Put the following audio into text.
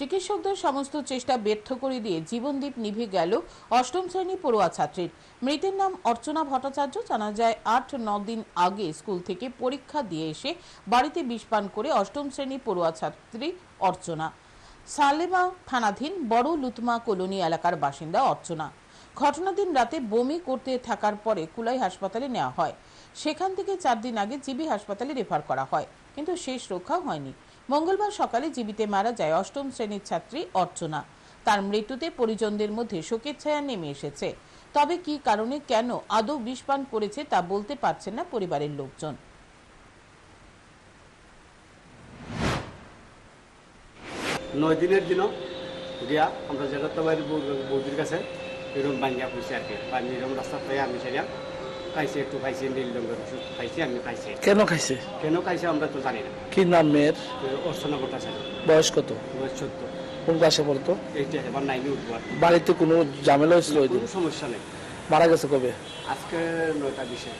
চিকিৎসকদের সমস্ত চেষ্টা ব্যর্থ করে দিয়ে জীবনদীপ নিভে গেল অষ্টম শ্রেণি পড়ুয়া ছাত্রীর। মৃতের নাম অর্চনা ভট্টাচার্য। জানা যায়, আট ন দিন আগে স্কুল থেকে পরীক্ষা দিয়ে এসে বাড়িতে বিষপান করে অষ্টম শ্রেণি পড়ুয়া ছাত্রী অর্চনা। সালেমা থানাধীন বড় লুতমা কলোনি এলাকার বাসিন্দা অর্চনা। ঘটনা দিন রাতে বমি করতে থাকার পরে কুলাই হাসপাতালে নেওয়া হয়। সেখান থেকে চার দিন আগে জিবি হাসপাতালে রেফার করা হয়। কিন্তু শেষ রক্ষা হয়নি। মঙ্গলবার সকালে জীবিতে মারা যায় অষ্টম শ্রেণির ছাত্রী অর্চনা। তার মৃত্যুতে পরিজনদের মধ্যে শোকের ছায়া নেমে এসেছে। তবে কি কারণে, কেন আদৌ বিষপান করেছে তা বলতে পারছেন না পরিবারের লোকজন। নয় দিনের দিনও গিয়া আমরা জগত্তা বাড়ির বৌদির কাছে এরকম বাঙ্গিয়া খুঁজছি আর কি। পানি এরকম রাস্তা পেয়ে আমি সেটা খাইছি একটু খাইছে নীল রঙের ওষুধ খাইছি আমি খাইছে। কেন খাইছে? কেন খাইছে আমরা তো জানি না। কি নাম মেয়ের? অর্চনা ভট্টাচার্য। বয়স কত? বয়স চোদ্দ। কোন ক্লাসে পড়তো? এইটা এবার নাইনে উঠবো বাড়িতে কোনো ঝামেলা হয়েছিল ওই দিন? সমস্যা নেই। মারা গেছে কবে? আজকে নয়টা বিশে